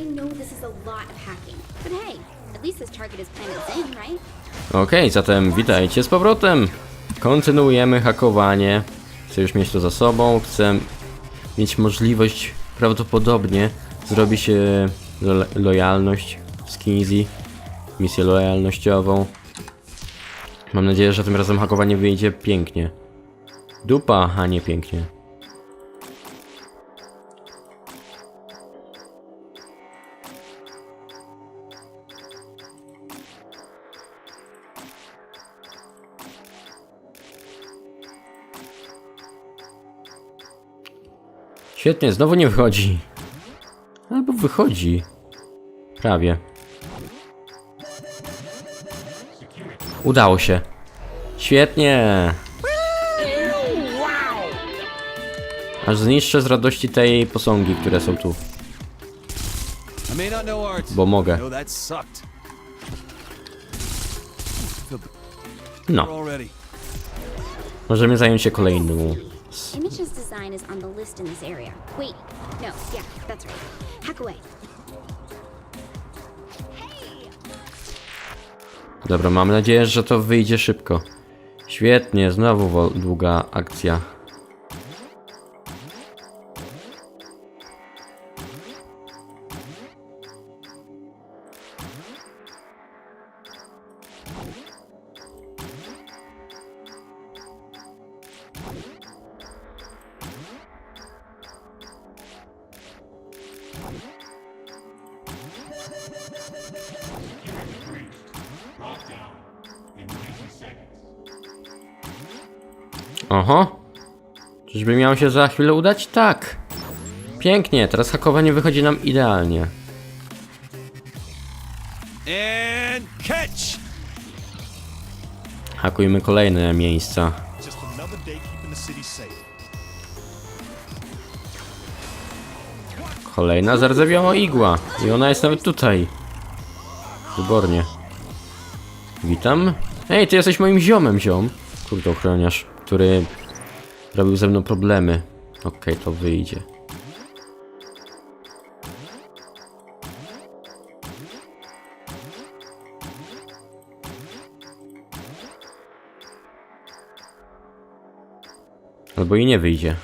I know this is a lot of hacking, but hey, at least this target is right? Okej, zatem witajcie z powrotem. Kontynuujemy hakowanie. Chcę już mieć to za sobą. Chcę mieć możliwość prawdopodobnie zrobić e, lo lojalność z Kinsey. Misję lojalnościową. Mam nadzieję, że tym razem hakowanie wyjdzie pięknie. Dupa, a nie pięknie. Świetnie, znowu nie wychodzi. Albo wychodzi. Prawie. Udało się. Świetnie. Aż zniszczę z radości tej posągi, które są tu. Bo mogę. No. No, możemy zająć się kolejną. Design is on the list in this area. Wait, no, yeah, that's right. Hack away. Dobra, mam nadzieję, że to wyjdzie szybko. Świetnie, znowu długa akcja. Miało się za chwilę udać? Tak. Pięknie, teraz hakowanie wychodzi nam idealnie. And catch! Hakujmy kolejne miejsca. Just another day keeping the city safe. Kolejna zardzewiała igła. I ona jest nawet tutaj. Wybornie. Witam. Ej, ty jesteś moim ziomem, ziom. Kurde, ochroniarz, który robił ze mną problemy. Okej, to wyjdzie. Albo i nie wyjdzie.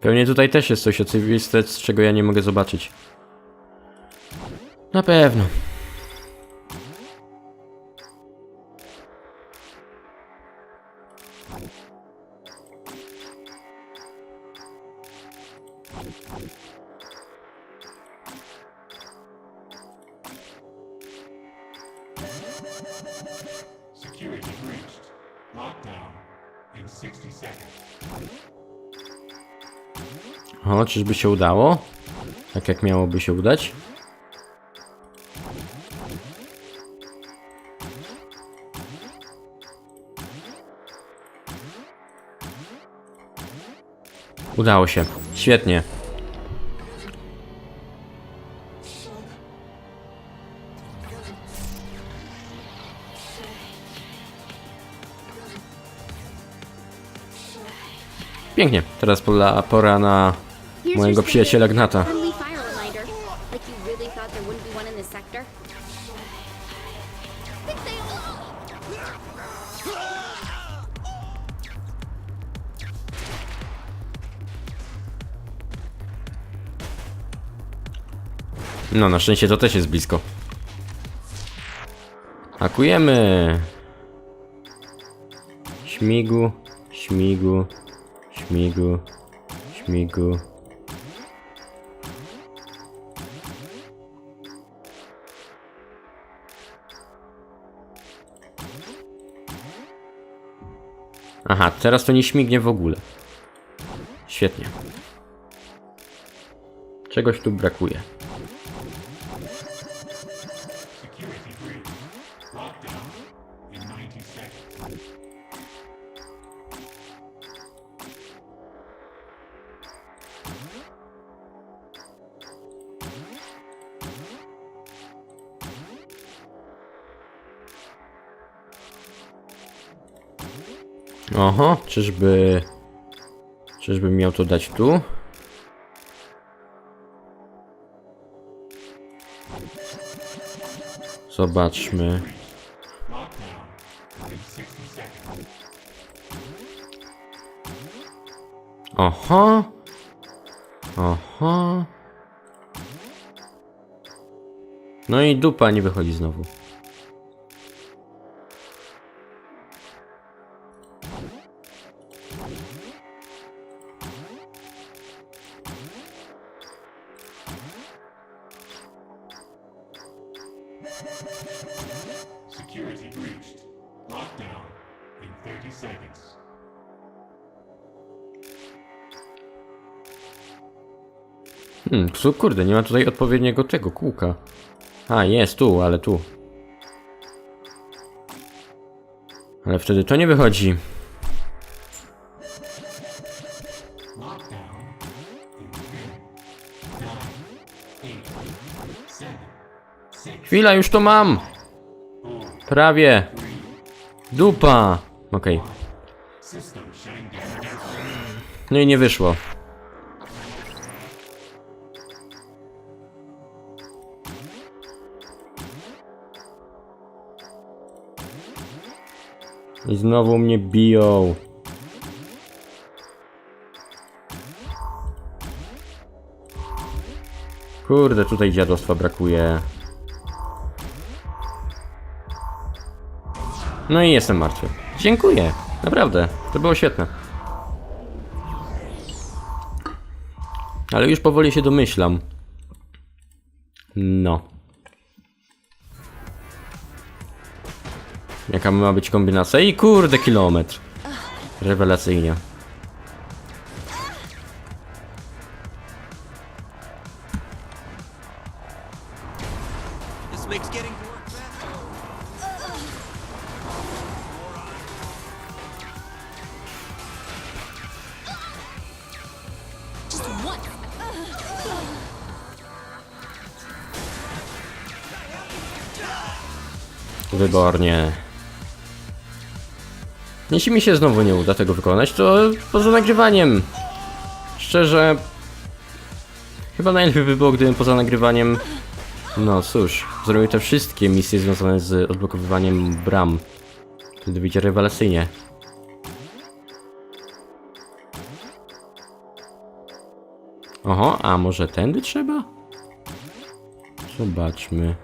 Pewnie tutaj też jest coś oczywiste, z czego ja nie mogę zobaczyć. Na pewno. Security breached. Lockdown in 60 seconds. O, czyżby się udało? Tak jak miałoby się udać? Udało się. Świetnie. Pięknie. Teraz pora na mojego przyjaciela Gnata. No, na szczęście to też jest blisko. Hakujemy. Śmigu, śmigu, śmigu, śmigu. Aha, teraz to nie śmignie w ogóle. Świetnie. Czegoś tu brakuje. Oho, czyżby... Czyżbym miał to dać tu? Zobaczmy. Lockdown in 60 seconds. Oho. Oho. No i dupa nie wychodzi znowu. Hmm, kurde, nie ma tutaj odpowiedniego tego kółka. A, jest tu, ale tu. Ale wtedy to nie wychodzi. Lockdown in 10, 9, 8, 7, 6, Chwila, już to mam! Prawie. Dupa. Okej. down. No i nie wyszło. I znowu mnie biją. Kurde, tutaj dziadostwa brakuje. No i jestem martwy. Dziękuję. Naprawdę, to było świetne. Ale już powoli się domyślam. No. Jaka ma być kombinacja? I kurde, kilometr. Rewelacyjnie. This Jeśli mi się znowu nie uda tego wykonać, to poza nagrywaniem. Szczerze. Chyba najlepiej by było, gdybym poza nagrywaniem. No cóż, zrobił te wszystkie misje związane z odblokowywaniem bram. Wtedy wyjdzie rewelacyjnie. Oho, a może tędy trzeba? Zobaczmy.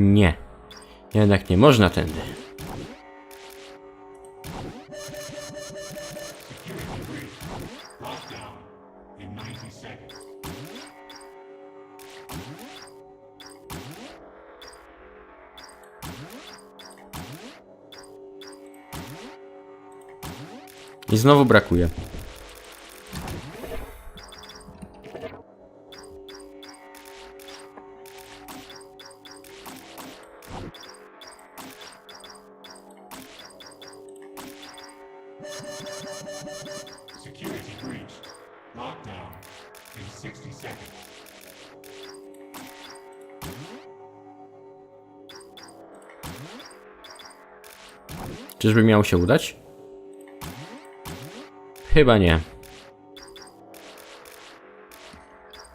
Nie. Jednak nie można tędy. Security breached. Lockdown in 90 seconds. I znowu brakuje. Czyżby miało się udać? Chyba nie.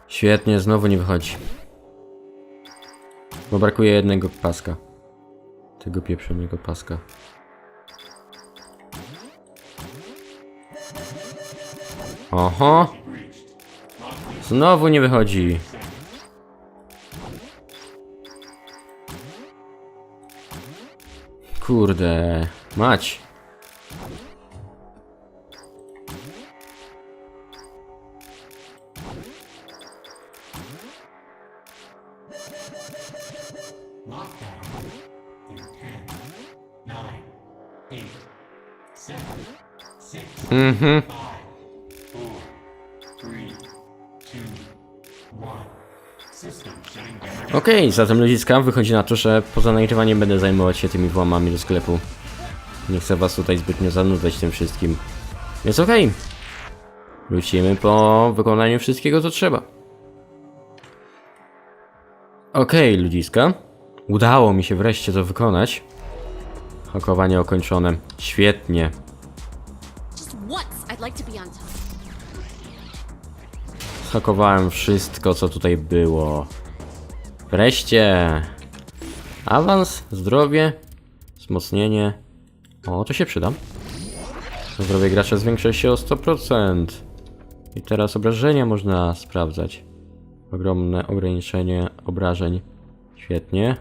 Świetnie, znowu nie wychodzi. Bo brakuje jednego paska. Tego pieprzonego paska. Oho! Znowu nie wychodzi. Kurde, mać. Okej, zatem ludziska, wychodzi na to, że poza nagrywaniem będę zajmować się tymi włamami do sklepu. Nie chcę was tutaj zbytnio zanudzać tym wszystkim. Więc okej. Wrócimy po wykonaniu wszystkiego, co trzeba. Okej, ludziska. Udało mi się wreszcie to wykonać. Hakowanie ukończone. Świetnie. Zhakowałem wszystko, co tutaj było. Wreszcie! Awans, zdrowie, wzmocnienie. O, to się przyda. Zdrowie gracza zwiększa się o 100%. I teraz obrażenia można sprawdzać. Ogromne ograniczenie obrażeń. Świetnie.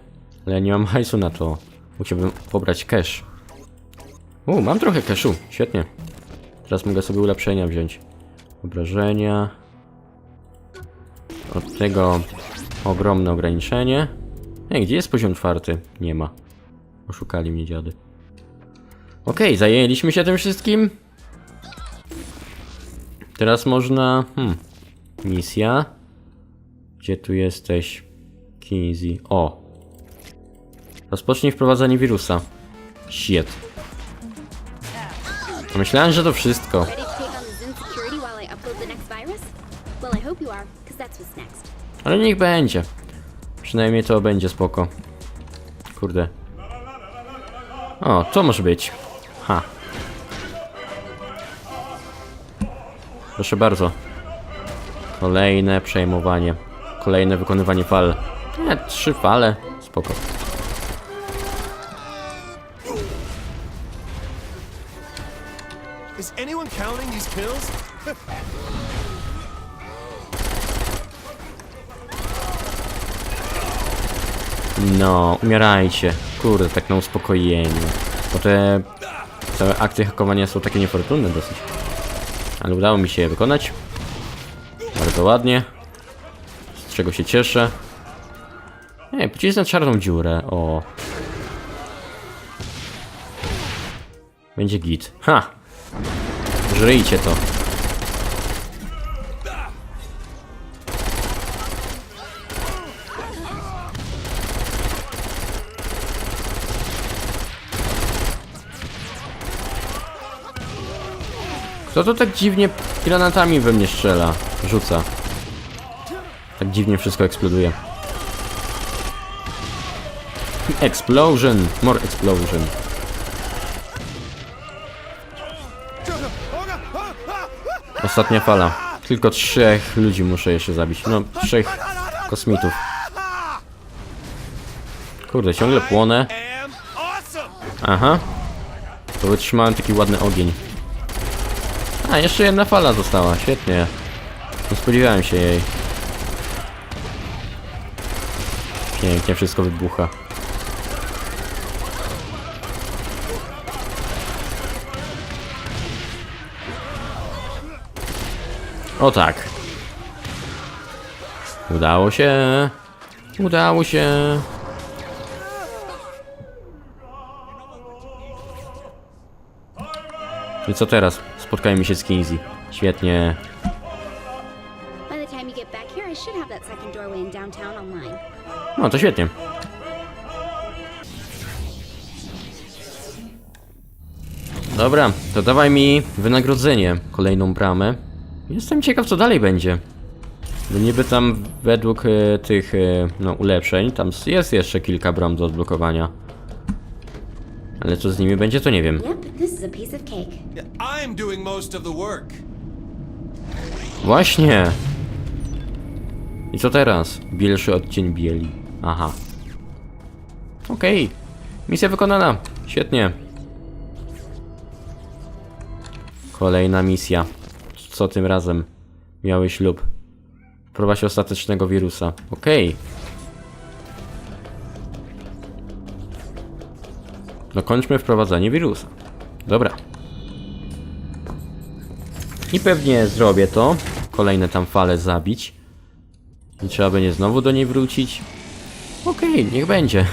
Ale ja nie mam hajsu na to. Musiałbym pobrać cash. U, mam trochę cashu. Świetnie. Teraz mogę sobie ulepszenia wziąć. Obrażenia. Od tego ogromne ograniczenie. Ej, gdzie jest poziom czwarty? Nie ma. Oszukali mnie dziady. Okej, zajęliśmy się tym wszystkim. Teraz można... Hmm. Misja. Gdzie tu jesteś? Kinsey. O. Rozpocznij wprowadzanie wirusa. Shit. Myślałem, że to wszystko. Ready to take on the security while I upload the next virus? Well, I hope you are, because that's what's next. Ale niech będzie. Przynajmniej to będzie spoko. Kurde. O, to może być. Ha. Proszę bardzo. Kolejne przejmowanie. Kolejne wykonywanie fal. Nie, trzy fale. Spoko. No, umierajcie. Kurde, tak na uspokojeniu. Bo te całe akcje hakowania są takie niefortunne dosyć. Ale udało mi się je wykonać. Bardzo ładnie. Z czego się cieszę. Ej, pocisnę czarną dziurę. O. Będzie git. Ha! Żyjcie to. Kto to tak dziwnie granatami we mnie strzela? Rzuca. Tak dziwnie wszystko eksploduje. Explosion! More explosion. Ostatnia fala. Tylko trzech ludzi muszę jeszcze zabić. No, trzech kosmitów. Kurde, ciągle płonę. Aha. To wytrzymałem taki ładny ogień. A, jeszcze jedna fala została, świetnie. Nie spodziewałem się jej. Pięknie, wszystko wybucha. O tak. Udało się. Udało się. I co teraz? Spotkajmy się z Kinsey. Świetnie. No to świetnie. Dobra, to dawaj mi wynagrodzenie, kolejną bramę. Jestem ciekaw co dalej będzie. Bo niby tam według e, tych e, no, ulepszeń, tam jest jeszcze kilka bram do odblokowania. Ale co z nimi będzie to nie wiem. Yep, this is a piece of cake. Yeah, I'm doing most of the work. Właśnie! I co teraz? Bielszy odcień bieli. Aha. Okej. Misja wykonana. Świetnie. Kolejna misja. Co tym razem? Miały ślub. Prowadź ostatecznego wirusa. Okej. Dokończmy wprowadzanie wirusa. Dobra. I pewnie zrobię to. Kolejne tam fale zabić. I trzeba będzie znowu do niej wrócić. Okej, niech będzie.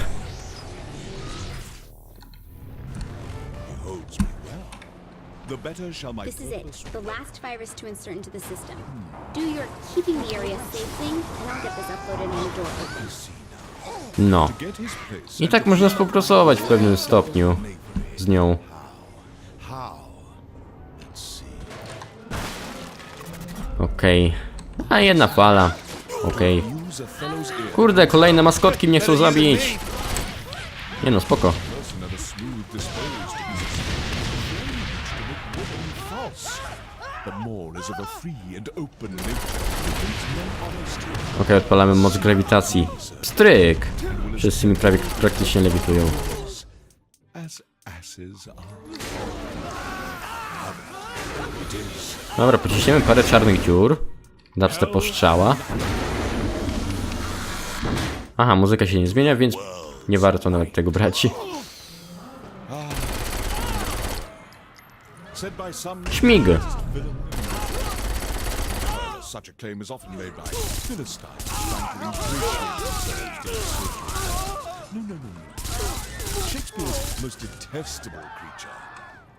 The better shall my This is it, the last virus to insert into the system. Do your keeping the area safe thing, and I'll get this uploaded and the door. No. I tak można współpracować w pewnym stopniu z nią. Okej. A jedna fala. Okej. Ear. Kurde, kolejne maskotki mnie chcą zabić. Nie no, spoko. Okej, odpalamy moc grawitacji. Stryk! Wszyscy mi prawie praktycznie lewitują. Dobra, pociśniemy parę czarnych dziur. Dubstep postrzała. Aha, muzyka się nie zmienia, więc nie warto nawet tego brać. Śmig! Such a claim is often made by Philistines trying to ingratiate themselves. No, no, no, no. Shakespeare's most detestable creature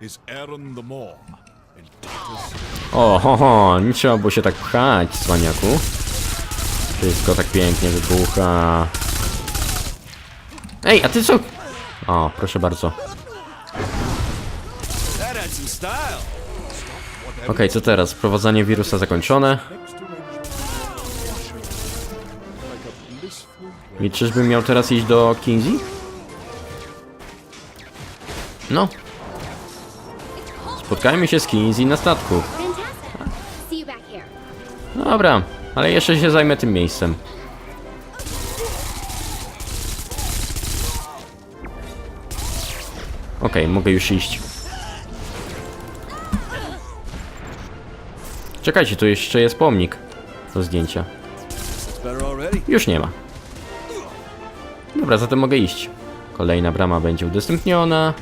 is Aaron the Maw in O, ho, ho, nie trzeba było się tak pchać, cwaniaku. Wszystko tak pięknie wybucha. Ej, a ty co? O, proszę bardzo. Okej, co teraz? Wprowadzanie wirusa zakończone. I czyżbym miał teraz iść do Kinsey? No. Spotkajmy się z Kinsey na statku. Dobra, ale jeszcze się zajmę tym miejscem. Okej, mogę już iść. Czekajcie, tu jeszcze jest pomnik do zdjęcia. Już nie ma. Dobra, zatem mogę iść. Kolejna brama będzie udostępniona.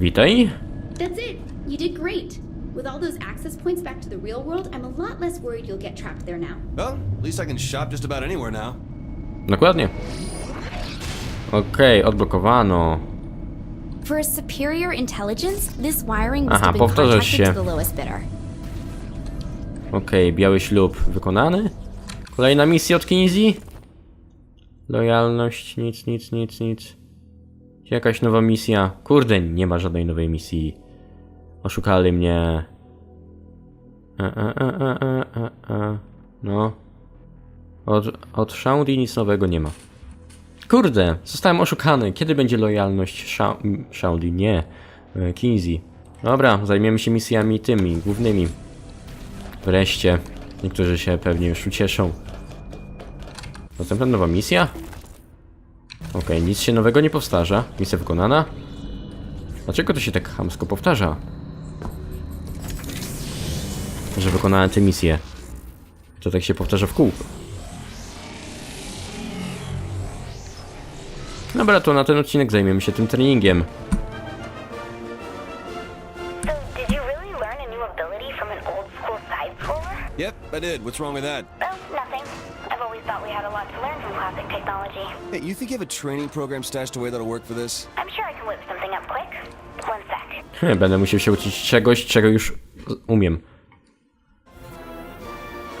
Witaj. That's it. You did great. With all those access points back to the real world, I'm a lot less worried you'll get trapped there now. Well, at least I can shop just about anywhere now. Dokładnie. Okej, odblokowano. For a superior intelligence, this wiring must Aha, have been contracted się. to the lowest bidder. Okej, biały ślub wykonany. Kolejna misja od Kinsey. Lojalność, nic, nic, nic, nic. Jakaś nowa misja. Kurde, nie ma żadnej nowej misji. Oszukali mnie. E, e, e, e, e, e, e. No. Od, od Shaudi nic nowego nie ma. Kurde, zostałem oszukany. Kiedy będzie lojalność Sha Shaudi? Nie. E, Kinsey. Dobra, zajmiemy się misjami tymi, głównymi. Wreszcie. Niektórzy się pewnie już ucieszą. Następna nowa misja? Okej, nic się nowego nie powtarza. Misja wykonana. Dlaczego to się tak chamsko powtarza? Że wykonałem tę misję. To tak się powtarza w kółko. Dobra, to na ten odcinek zajmiemy się tym treningiem. Yep, I did. What's wrong with that? Technology. Hey, you think you have a training program stashed away that'll work for this? I'm sure I can whip something up quick. One sec. Hmm, Będę musiał się uczyć czegoś, czego już umiem.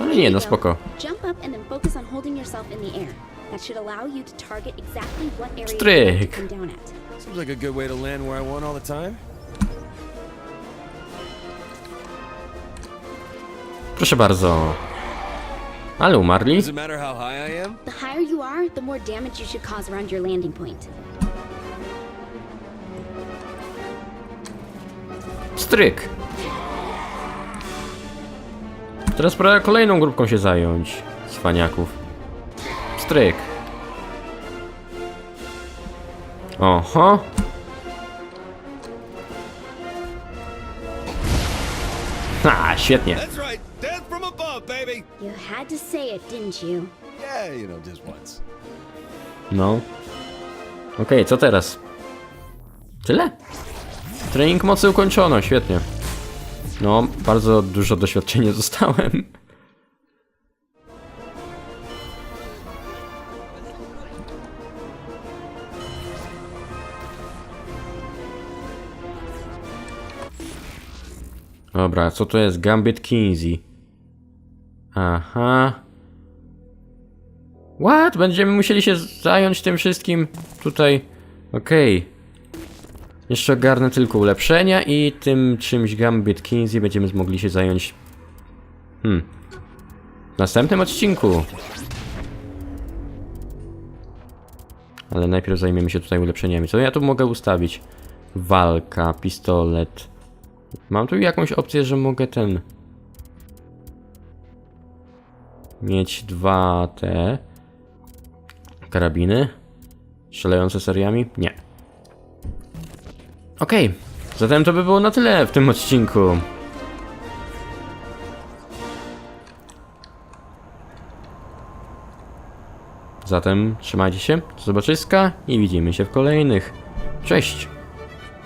Ale nie, no spoko. Jump up and then focus on holding yourself in the air. That should allow you to target exactly what area you want Stryk. to come down at. Seems like a good way to land where I want all the time. Proszę bardzo. Ale umarli? Does it matter how high I am? The higher you are, the more damage you should cause around your landing point. Stryk. Teraz pora kolejną grupką się zająć. Cwaniaków. Stryk. Oho. Ha, świetnie play it, didn't you? Yeah, you know, just once. No. Okej, co teraz? Tyle? Trening mocy ukończono, świetnie. No, bardzo dużo doświadczenia dostałem. Dobra, co to jest Gambit Kinsey? Aha. What? Będziemy musieli się zająć tym wszystkim tutaj. Okej. Jeszcze ogarnę tylko ulepszenia i tym czymś Gambit Kinsey będziemy mogli się zająć. Hmm. W następnym odcinku. Ale najpierw zajmiemy się tutaj ulepszeniami. Co ja tu mogę ustawić? Walka, pistolet. Mam tu jakąś opcję, że mogę ten... Mieć dwa te... Karabiny? Strzelające seriami? Nie. Okej. Zatem to by było na tyle w tym odcinku. Zatem trzymajcie się, do zobaczyska i widzimy się w kolejnych. Cześć!